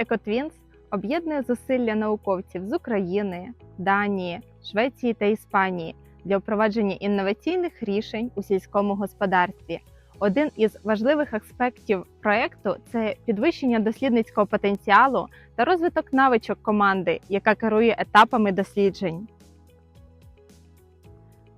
EcoTwins об'єднує зусилля науковців з України, Данії, Швеції та Іспанії для впровадження інноваційних рішень у сільському господарстві. Один із важливих аспектів проекту це підвищення дослідницького потенціалу та розвиток навичок команди, яка керує етапами досліджень.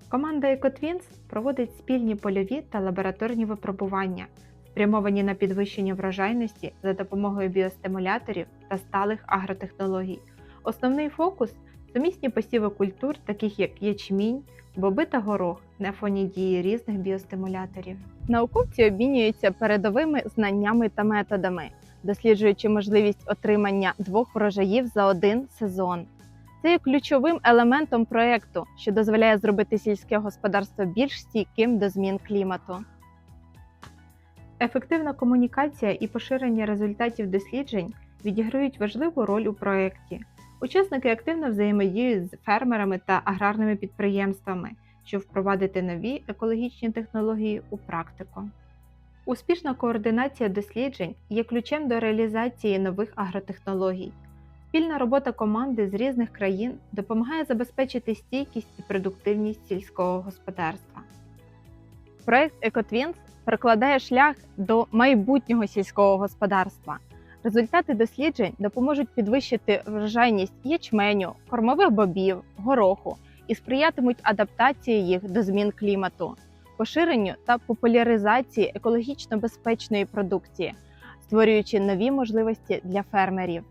Команда EcoTwins проводить спільні польові та лабораторні випробування, спрямовані на підвищення врожайності за допомогою біостимуляторів та сталих агротехнологій. Основний фокус сумісні посіви культур, таких як ячмінь, боби та горох, на фоні дії різних біостимуляторів. Науковці обмінюються передовими знаннями та методами, досліджуючи можливість отримання двох врожаїв за один сезон. Це є ключовим елементом проекту, що дозволяє зробити сільське господарство більш стійким до змін клімату. Ефективна комунікація і поширення результатів досліджень відіграють важливу роль у проєкті. Учасники активно взаємодіють з фермерами та аграрними підприємствами, щоб впровадити нові екологічні технології у практику. Успішна координація досліджень є ключем до реалізації нових агротехнологій. Спільна робота команди з різних країн допомагає забезпечити стійкість і продуктивність сільського господарства. Проект EcoTwins прокладає шлях до майбутнього сільського господарства. Результати досліджень допоможуть підвищити врожайність ячменю, кормових бобів, гороху і сприятимуть адаптації їх до змін клімату, поширенню та популяризації екологічно безпечної продукції, створюючи нові можливості для фермерів.